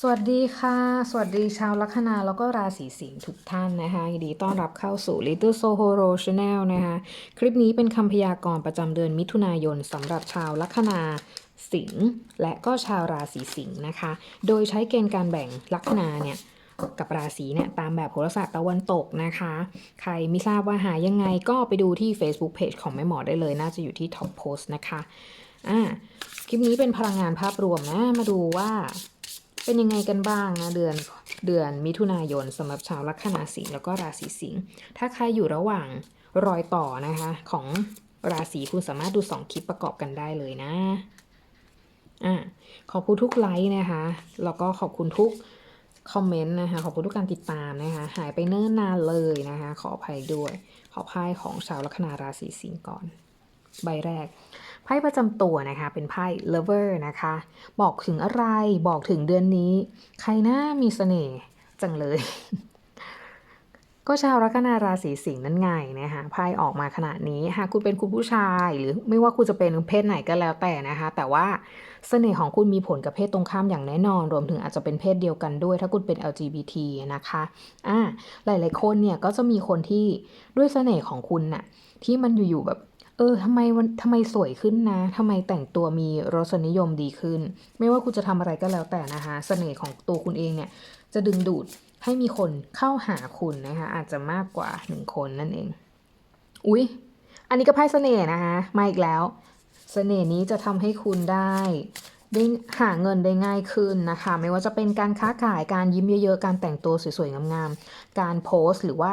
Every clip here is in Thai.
สวัสดีค่ะ สวัสดีชาวลัคนาแล้วก็ราศีสิงห์ทุกท่านนะคะยินดีต้อนรับเข้าสู่ Little Sohoro Channel นะคะคลิปนี้เป็นคำพยากรณ์ประจำเดือนมิถุนายนสำหรับชาวลัคนาสิงห์และก็ชาวราศีสิงห์นะคะ โดยใช้เกณฑ์การแบ่งลัคนาเนี่ยกับราศีเนี่ยตามแบบโหราศาสตร์ตะวันตกนะคะ ใครไม่ทราบว่าหายังไงก็ไปดูที่ Facebook Page ของแม่หมอได้เลย น่าจะอยู่ที่ท็อปโพสต์นะคะอ่าคลิปนี้เป็นพลังงานภาพรวมนะมาดูว่า เป็นยังไงกันบ้างนะเดือนเดือนมิถุนายนสำหรับชาวลัคนาสิงห์แล้วก็ราศีสิงห์ถ้าใครอยู่ระหว่างรอยต่อนะคะของราศีคุณสามารถดูสองคลิปประกอบกันได้เลยนะอะขอบคุณทุกไลค์นะคะ แล้วก็ขอบคุณทุกคอมเมนต์นะคะ ขอบคุณทุกการติดตามนะคะ หายไปเนิ่นนานเลยนะคะ ขออภัยด้วย ขอพายของชาวลัคนาราศีสิงห์ก่อน ใบแรกไพ่ประจำตัวนะคะเป็นไพ่ lover นะคะ บอกถึงอะไรบอกถึงเดือนนี้ ใครน่ามีเสน่ห์จังเลย ก็ชาวลัคนาราศีสิงห์นั่นไงนะคะไพ่ออกมาขนาดนี้หากคุณเป็นคุณผู้ชาย หรือไม่ว่าคุณจะเป็นเพศไหนก็แล้วแต่นะคะ แต่ว่าเสน่ห์ของคุณมีผลกับเพศตรงข้ามอย่างแน่นอน รวมถึงอาจจะเป็นเพศเดียวกันด้วย ถ้าคุณเป็น LGBT นะคะอ่าหลาย ๆ คนเนี่ยก็จะมีคนที่ด้วยเสน่ห์ของคุณน่ะที่มันอยู่ๆแบบ เออทำไมวันทำไมสวยขึ้นนะทำไมแต่งตัวมีรสนิยมดีขึ้น ไม่ว่าคุณจะทำอะไรก็แล้วแต่นะคะเสน่ห์ของตัวคุณเองเนี่ย จะดึงดูดให้มีคนเข้าหาคุณนะคะอาจจะมากกว่าหนึ่งคนนั่นเอง อุ๊ย อันนี้ก็ไพ่เสน่ห์นะคะมาอีกแล้วเสน่ห์นี้จะทำให้คุณได้ได้หาเงินได้ง่ายขึ้นนะคะ ไม่ว่าจะเป็นการค้าขายการยิ้มเยอะๆ การแต่งตัวสวยๆงามๆ การโพสต์หรือว่า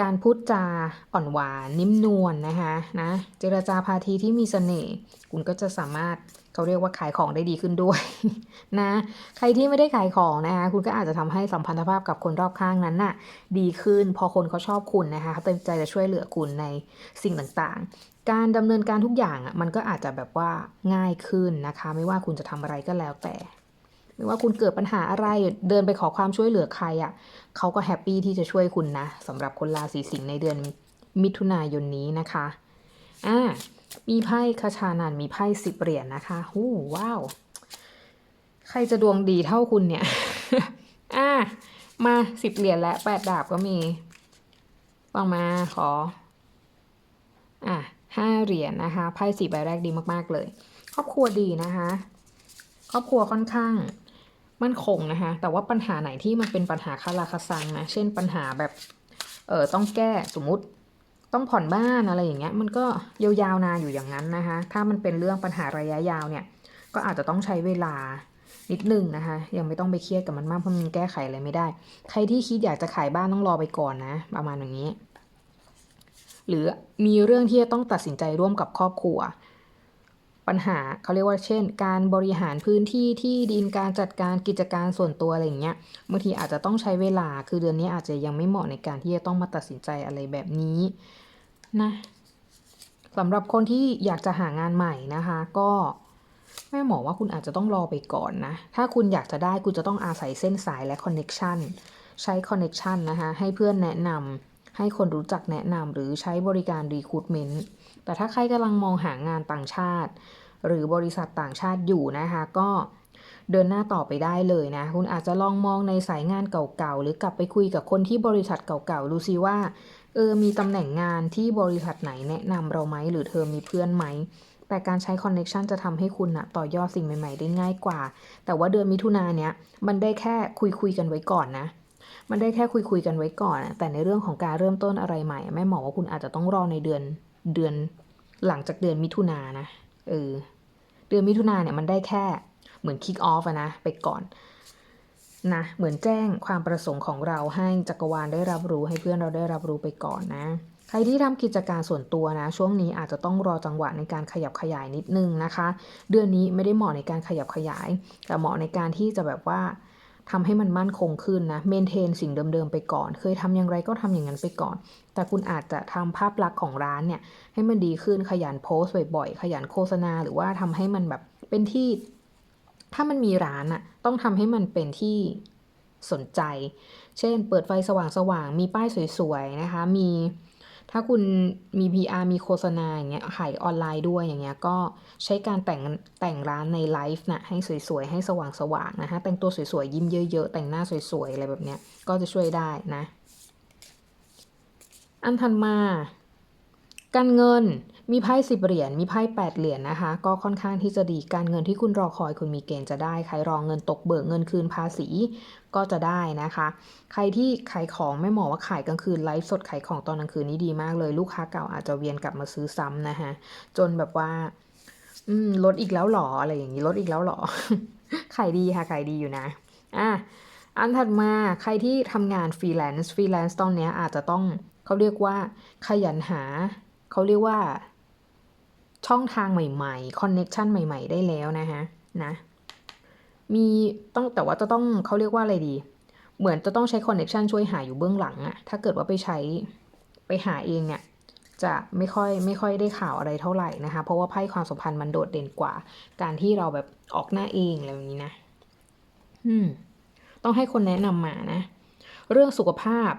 การพูดจาอ่อนหวานนิ่มนวลนะคะนะเจรจาพาทีที่มีเสน่ห์คุณก็จะสามารถเขาเรียกว่าขายของได้ดีขึ้นด้วยนะใครที่ไม่ได้ขายของนะคะคุณก็อาจจะทำให้สัมพันธภาพกับคนรอบข้างนั้นน่ะดีขึ้น พอคนเขาชอบคุณนะคะเขาเต็มใจจะช่วยเหลือคุณในสิ่งต่างๆ การดำเนินการทุกอย่างอะมันก็อาจจะแบบว่าง่ายขึ้นนะคะ ไม่ว่าคุณจะทำอะไรก็แล้วแต่ ไม่ว่าคุณเกิดปัญหาอะไรเดินไปขอความช่วยเหลือใครอะเขาก็แฮปปี้ที่จะช่วยคุณนะสำหรับคนราศีสิงห์ในเดือนมิถุนายนนี้นะคะอ่ามีไพ่คาชานันมีไพ่สิบเหรียญนะคะหูว้าว ใครจะดวงดีเท่าคุณเนี่ย อ่า มาสิบเหรียญและแปดดาบก็มีวางมาขอ อะห้าเหรียญนะคะไพ่สี่ใบแรกดีมาก ๆ เลย ครอบครัวดีนะคะ ครอบครัวค่อนข้าง มั่นคงนะคะแต่ว่าปัญหาไหนที่มันเป็นปัญหาคาราคาซังนะเช่นปัญหาแบบเออต้องแก้สมมติต้องผ่อนบ้านอะไรอย่างเงี้ยมันก็ยาวๆนานอยู่อย่างนั้นนะคะถ้ามันเป็นเรื่องปัญหาระยะยาวเนี่ยก็อาจจะต้องใช้เวลานิดนึงนะคะ ยังไม่ต้องไปเครียดกับมันมากเพราะมันแก้ไขอะไรไม่ได้ ใครที่คิดอยากจะขายบ้านต้องรอไปก่อนนะประมาณอย่างนี้ หรือมีเรื่องที่จะต้องตัดสินใจร่วมกับครอบครัว ปัญหาเขาเรียกว่าเช่น การบริหารพื้นที่ที่ดินการจัดการกิจการส่วนตัวอะไรอย่างเงี้ยบางทีอาจจะต้องใช้เวลาคือเดือนนี้อาจจะยังไม่เหมาะในการที่จะต้องมาตัดสินใจอะไรแบบนี้นะสำหรับคนที่อยากจะหางานใหม่นะคะ ก็แม่หมอว่าคุณอาจจะต้องรอไปก่อนนะ ถ้าคุณอยากจะได้คุณจะต้องอาศัยเส้นสายและคอนเน็ชันใช้คอนเน็ชันนะคะให้เพื่อนแนะนำ ให้คนรู้จักแนะนำหรือใช้บริการรีคูดเมนต์แต่ถ้าใครกำลังมองหางานต่างชาติ หรือบริษัทต่างชาติอยู่นะคะก็เดินหน้าต่อไปได้เลยนะ คุณอาจจะลองมองในสายงานเก่าๆ หรือกลับไปคุยกับคนที่บริษัทเก่าๆ ดูซิว่า เออ มีตำแหน่งงานที่บริษัทไหนแนะนำเราไหม หรือเธอมีเพื่อนไหม แต่การใช้คอนเน็ชันจะทำให้คุณนะต่อยอดสิ่งใหม่ๆ ได้ง่ายกว่า แต่ว่าเดือนมิถุนาเนี้ย มันได้แค่คุยคุยๆกันไว้ก่อนนะ มันได้แค่คุยคุยๆกันไว้ก่อนอะแต่ในเรื่องของการเริ่มต้นอะไรใหม่แม่หมอว่าคุณอาจจะต้องรอในเดือนเดือนหลังจากเดือนมิถุนานะเออเดือนมิถุนาเนี่ยมันได้แค่เหมือนคิกออฟอะนะไปก่อนนะเหมือนแจ้งความประสงค์ของเราให้จักรวาลได้รับรู้ให้เพื่อนเราได้รับรู้ไปก่อนนะใครที่ทำกิจการส่วนตัวนะ ช่วงนี้อาจจะต้องรอจังหวะในการขยับขยายนิดนึงนะคะ เดือนนี้ไม่ได้เหมาะในการขยับขยาย แต่เหมาะในการที่จะแบบว่า ทำให้มันมั่นคงขึ้นนะเมนเทนสิ่งเดิมๆไปก่อน เคยทำอย่างไรก็ทำอย่างนั้นไปก่อน แต่คุณอาจจะทำภาพลักษณ์ของร้านเนี่ยให้มันดีขึ้นขยันโพสต์บ่อยๆขยันโฆษณา หรือว่าทำให้มันแบบเป็นที่ ถ้ามันมีร้านอะต้องทำให้มันเป็นที่สนใจ เช่น เปิดไฟสว่างๆมีป้ายสวยๆนะคะ มี ถ้าคุณมี PR มีโฆษณาอย่างเงี้ยขายออนไลน์ด้วยอย่างเงี้ยก็ใช้การแต่งแต่งร้านในไลฟ์นะให้สวยๆ ให้สว่างๆนะฮะแต่งตัวสวยๆ ยิ้มเยอะๆ แต่งหน้าสวยๆ อะไรแบบเนี้ยก็จะช่วยได้นะ อันถัดมา การเงิน มีไพ่สิบเหรียญ มีไพ่แปดเหรียญนะคะ ก็ค่อนข้างที่จะดี การเงินที่คุณรอคอยคุณมีเกณฑ์จะได้ ใครรอเงินตกเบิกเงินคืนภาษีก็จะได้นะคะ ใครที่ขายของไม่เหมาะว่าขายกลางคืนไลฟ์สดขายของตอนกลางคืนนี่ดีมากเลย ลูกค้าเก่าอาจจะเวียนกลับมาซื้อซ้ำนะคะจนแบบว่า อืมลดอีกแล้วหรออะไรอย่างนี้ลดอีกแล้วหรอ ขายดีค่ะขายดีอยู่นะ อะ อันถัดมาใครที่ทำงานฟรีแลนซ์ฟรีแลนซ์ตอนนี้อาจจะต้องเขาเรียกว่าขยันหาเขาเรียกว่า ช่องทางใหม่ๆคอนเน็ชันใหม่ ๆ ได้แล้วนะคะนะมีต้องแต่ว่าจะต้องเขาเรียกว่าอะไรดี เหมือนจะต้องใช้คอนเน็ชันช่วยหาอยู่เบื้องหลังอะถ้าเกิดว่าไปใช้ไปหาเองเนี่ยจะไม่ค่อยไม่ค่อยได้ข่าวอะไรเท่าไหร่นะคะ เพราะว่าไพ่ความสัมพันธ์มันโดดเด่นกว่า การที่เราแบบออกหน้าเองอะไรแบบนี้นะ อืม ต้องให้คนแนะนำมานะ เรื่องสุขภาพ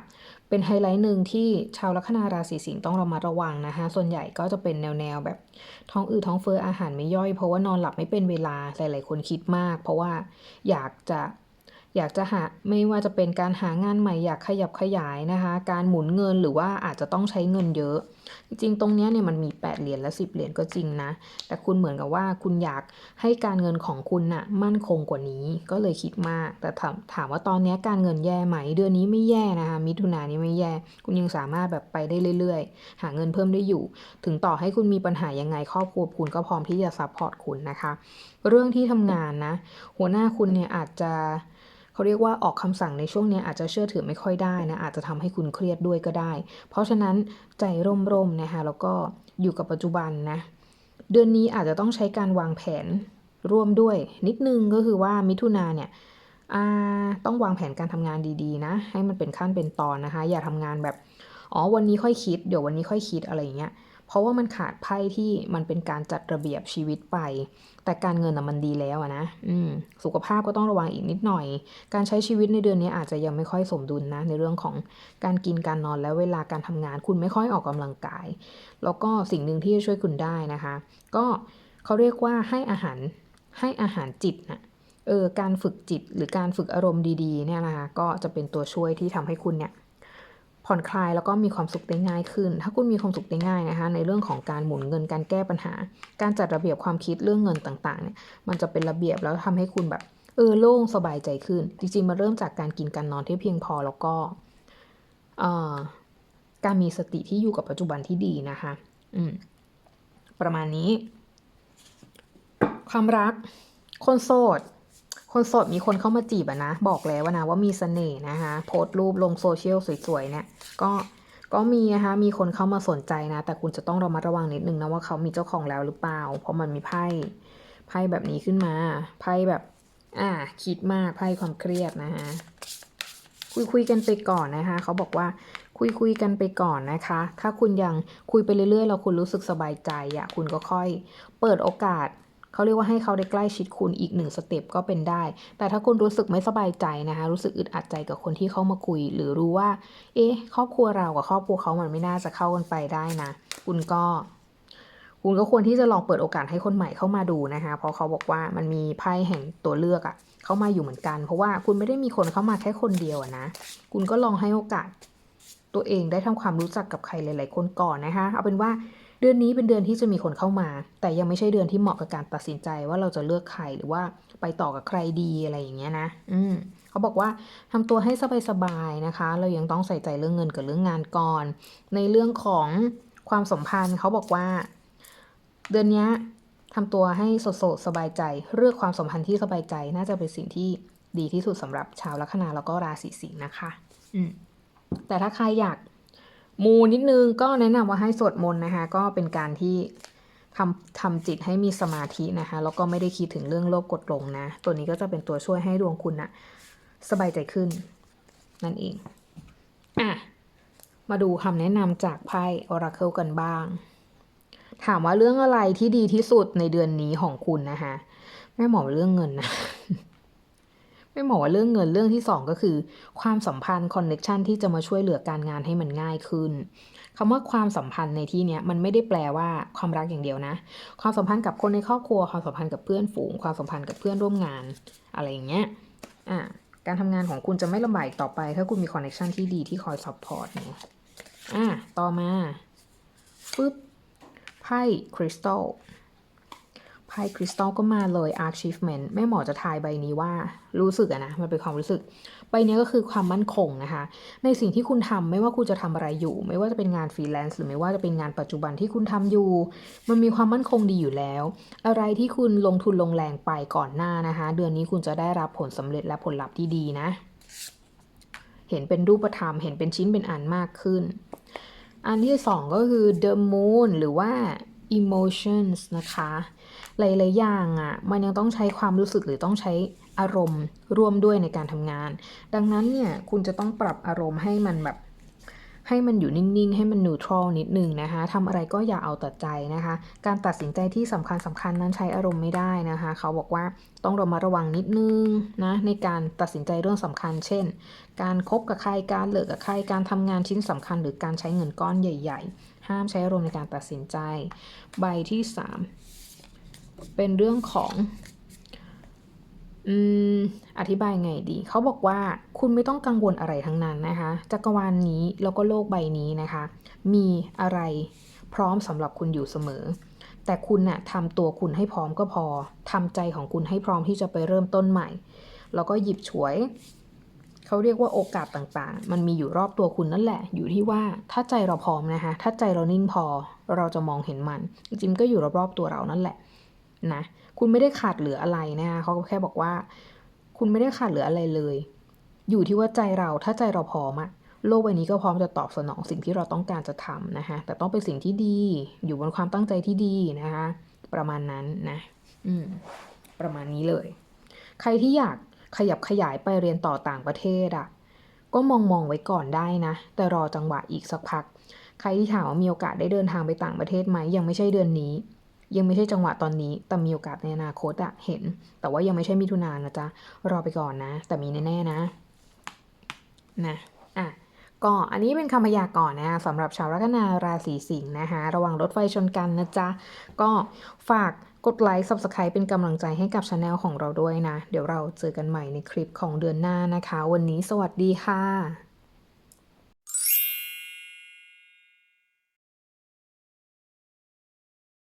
เป็นไฮไลท์หนึ่งที่ชาวลัคนาราศีสิงห์ต้องระมัดระวังนะคะส่วนใหญ่ก็จะเป็นแนวแนวแบบท้องอืดท้องเฟ้ออาหารไม่ย่อย เพราะว่านอนหลับไม่เป็นเวลาหลาย ๆ คนคิดมาก เพราะว่าอยากจะ อยากจะหาไม่ว่าจะเป็นการหางานใหม่อยากขยับขยายนะคะ การหมุนเงินหรือว่าอาจจะต้องใช้เงินเยอะ จริงๆ ตรงนี้เนี่ยมันมี 8 เหรียญและ 10 เหรียญก็จริงนะ แต่คุณเหมือนกับว่าคุณอยากให้การเงินของคุณน่ะมั่นคงกว่านี้ก็เลยคิดมาก แต่ถามถามว่าตอนนี้การเงินแย่ไหม เดือนนี้ไม่แย่นะคะมิถุนายนนี้ไม่แย่ คุณยังสามารถแบบไปได้เรื่อยๆ หาเงินเพิ่มได้อยู่ ถึงต่อให้คุณมีปัญหายังไงครอบครัวคุณก็พร้อมที่จะซัพพอร์ตคุณนะคะ เรื่องที่ทำงานนะ หัวหน้าคุณเนี่ยอาจจะ เขาเรียกว่าออกคำสั่งในช่วงนี้อาจจะเชื่อถือไม่ค่อยได้นะอาจจะทำให้คุณเครียดด้วยก็ได้ เพราะฉะนั้นใจร่มๆนะคะแล้วก็อยู่กับปัจจุบันนะเดือนนี้อาจจะต้องใช้การวางแผนร่วมด้วย นิดนึงก็คือว่ามิถุนาเนี่ยต้องวางแผนการทำงานดีๆนะ ให้มันเป็นขั้นเป็นตอนนะคะ อย่าทำงานแบบอ๋อวันนี้ค่อยคิด เดี๋ยววันนี้ค่อยคิดอะไรอย่างเงี้ย เพราะว่ามันขาดไพ่ที่มันเป็นการจัดระเบียบชีวิตไป แต่การเงินอะมันดีแล้วอะนะอืมสุขภาพก็ต้องระวังอีกนิดหน่อย การใช้ชีวิตในเดือนนี้อาจจะยังไม่ค่อยสมดุลนะ ในเรื่องของการกินการนอนและเวลาการทำงาน คุณไม่ค่อยออกกำลังกาย แล้วก็สิ่งหนึ่งที่จะช่วยคุณได้นะคะ ก็เขาเรียกว่าให้อาหารให้อาหารจิตนะเออการฝึกจิตหรือการฝึกอารมณ์ดีๆเนี่ยนะคะก็จะเป็นตัวช่วยที่ทำให้คุณเนี่ย ผ่อนคลายแล้วก็มีความสุขได้ง่ายขึ้น ถ้าคุณมีความสุขได้ง่ายนะคะ ในเรื่องของการหมุนเงินการแก้ปัญหา การจัดระเบียบความคิดเรื่องเงินต่างๆเนี่ยมันจะเป็นระเบียบแล้วทำให้คุณแบบเออโล่งสบายใจขึ้น จริงๆมาเริ่มจากการกินการนอนที่เพียงพอแล้วก็การมีสติที่อยู่กับปัจจุบันที่ดีนะคะ อืม ประมาณนี้ ความรัก คนโสด คนโสดมีคนเข้ามาจีบอะนะ บอกแล้วว่านะว่ามีเสน่ห์นะคะ โพสต์รูปลงโซเชียลสวยๆเนี่ยก็ก็มีนะคะ มีคนเข้ามาสนใจนะ แต่คุณจะต้องระมัดระวังนิดนึงนะว่าเขามีเจ้าของแล้วหรือเปล่า เพราะมันมีไพ่ไพ่แบบนี้ขึ้นมาไพ่แบบ อ่า คิดมากไพ่ความเครียดนะคะคุยคุยกันไปก่อนนะคะ เขาบอกว่าคุยคุยกันไปก่อนนะคะ ถ้าคุณยังคุยไปเรื่อยๆแล้วคุณรู้สึกสบายใจอะคุณก็ค่อยเปิดโอกาส เขาเรียกว่าให้เขาได้ใกล้ชิดคุณอีกหนึ่งสเต็ปก็เป็นได้ แต่ถ้าคุณรู้สึกไม่สบายใจนะคะ รู้สึกอึดอัดใจกับคนที่เข้ามาคุย หรือรู้ว่า เอ๊ะ ครอบครัวเรากับครอบครัวเขามันไม่น่าจะเข้ากันไปได้นะ คุณก็คุณก็ควรที่จะลองเปิดโอกาสให้คนใหม่เข้ามาดูนะคะ เพราะเขาบอกว่ามันมีไพ่แห่งตัวเลือกอะเข้ามาอยู่เหมือนกัน เพราะว่าคุณไม่ได้มีคนเข้ามาแค่คนเดียวนะ คุณก็ลองให้โอกาสตัวเองได้ทำความรู้จักกับใครหลาย ๆ คนก่อนนะคะ เอาเป็นว่า เดือนนี้เป็นเดือนที่จะมีคนเข้ามา แต่ยังไม่ใช่เดือนที่เหมาะกับการตัดสินใจว่าเราจะเลือกใครหรือว่าไปต่อกับใครดีอะไรอย่างเงี้ยนะ อืมเขาบอกว่าทำตัวให้สบายๆนะคะ เรายังต้องใส่ใจเรื่องเงินกับเรื่องงานก่อน ในเรื่องของความสัมพันธ์เขาบอกว่า เดือนนี้ทำตัวให้โสดๆสบายใจเรื่องความสัมพันธ์ที่สบายใจน่าจะเป็นสิ่งที่ดีที่สุดสำหรับชาวลัคนาแล้วก็ราศีสิงห์นะคะ อืมแต่ถ้าใครอยาก มูนิดนึงก็แนะนำว่าให้สวดมนต์นะคะ ก็เป็นการที่ทำทำจิตให้มีสมาธินะคะ แล้วก็ไม่ได้คิดถึงเรื่องโลภกดลงนะ ตัวนี้ก็จะเป็นตัวช่วยให้ดวงคุณนะสบายใจขึ้น นั่นเอง อะ มาดูคำแนะนำจากไพ่ Oracle กันบ้าง ถามว่าเรื่องอะไรที่ดีที่สุดในเดือนนี้ของคุณนะคะแม่หมอเรื่องเงินนะ ไม่หมอว่าเรื่องเงินเรื่องที่สองก็คือ ความสัมพันธ์คอนเน็ชันที่จะมาช่วยเหลือการงานให้มันง่ายขึ้นคำว่าความสัมพันธ์ในที่นี้มันไม่ได้แปลว่าความรักอย่างเดียวนะ ความสัมพันธ์กับคนในครอบครัว ความสัมพันธ์กับเพื่อนฝูง ความสัมพันธ์กับเพื่อนร่วมงาน อะไรอย่างเงี้ยอะการทำงานของคุณจะไม่ลำบากต่อไป ถ้าคุณมีคอนเนคชันที่ดีที่คอยซัพพอร์ตเนาะอะต่อมาปึ๊บไพ่คริสตัล ไพ่คริสตัลก็มาเลย achievement แม่หมอจะทายใบนี้ว่ารู้สึกอะนะ มันเป็นความรู้สึก ใบนี้ก็คือความมั่นคงนะคะ ในสิ่งที่คุณทำไม่ว่าคุณจะทำอะไรอยู่ ไม่ว่าจะเป็นงานฟรีแลนซ์หรือไม่ว่าจะเป็นงานปัจจุบันที่คุณทำอยู่ มันมีความมั่นคงดีอยู่แล้ว อะไรที่คุณลงทุนลงแรงไปก่อนหน้านะคะ เดือนนี้คุณจะได้รับผลสำเร็จและผลลัพธ์ที่ดีนะ เห็นเป็นรูปธรรม เห็นเป็นชิ้นเป็นอันมากขึ้น อันที่สองก็คือ the moon หรือว่า emotions นะคะ หลายๆอย่างอะ่ะ มันยังต้องใช้ความรู้สึกหรือต้องใช้อารมณ์ร่วมด้วยในการทำงาน ดังนั้นเนี่ย คุณจะต้องปรับอารมณ์ให้มันแบบ ให้มันอยู่นิ่งๆ ให้มันนิวทรัลนิดนึงนะคะทำอะไรก็อย่าเอาแต่ใจนะคะ การตัดสินใจที่สำคัญสำคัญนั้นใช้อารมณ์ไม่ได้นะคะ เขาบอกว่าต้องระมัดระวังนิดนึงนะในการตัดสินใจเรื่องสำคัญ เช่น การคบกับใครการเลิกกับใครการทำงานชิ้นสำคัญ หรือการใช้เงินก้อนใหญ่ ๆ ห้ามใช้อารมณ์ในการตัดสินใจ ใบที่ 3 เป็นเรื่องของ อืมอธิบายไงดี เขาบอกว่าคุณไม่ต้องกังวลอะไรทั้งนั้นนะคะ จักรวาลนนี้แล้วก็โลกใบนี้นะคะ มีอะไรพร้อมสำหรับคุณอยู่เสมอ แต่คุณน่ะทำตัวคุณให้พร้อมก็พอทำใจของคุณให้พร้อมที่จะไปเริ่มต้นใหม่ แล้วก็หยิบฉวย เขาเรียกว่าโอกาสต่างๆ มันมีอยู่รอบตัวคุณนั่นแหละ อยู่ที่ว่าถ้าใจเราพร้อมนะคะ ถ้าใจเรานิ่งพอ เราจะมองเห็นมัน จริงๆก็อยู่รอบๆตัวเรานั่นแหละ นะคุณไม่ได้ขาดเหลืออะไรนะคะเขาก็แค่บอกว่า คุณไม่ได้ขาดเหลืออะไรเลย อยู่ที่ว่าใจเราถ้าใจเราพร้อมอะโลกใบนี้ก็พร้อมจะตอบสนองสิ่งที่เราต้องการจะทำนะคะแต่ต้องเป็นสิ่งที่ดี อยู่บนความตั้งใจที่ดีนะคะประมาณนั้นนะ อืม ประมาณนี้เลย ใครที่อยากขยับขยายไปเรียนต่อต่างประเทศอะก็มองมองไว้ก่อนได้นะ แต่รอจังหวะอีกสักพัก ใครที่ถามว่ามีโอกาสได้เดินทางไปต่างประเทศไหมยังไม่ใช่เดือนนี้ ยังไม่ใช่จังหวะตอนนี้แต่มีโอกาสในอนาคตอะเห็น แต่ว่ายังไม่ใช่มิถุนายนนะจ๊ะรอไปก่อนนะ แต่มีแน่ๆนะนะอะก็อันนี้เป็นคำพยากรณ์นะคะสำหรับชาวลัคนาราศีสิงห์นะคะระวังรถไฟชนกันนะจ๊ะ ก็ฝากกดไลค์ Subscribe เป็นกำลังใจให้กับช anel ของเราด้วยนะ เดี๋ยวเราเจอกันใหม่ในคลิปของเดือนหน้านะคะ วันนี้สวัสดีค่ะ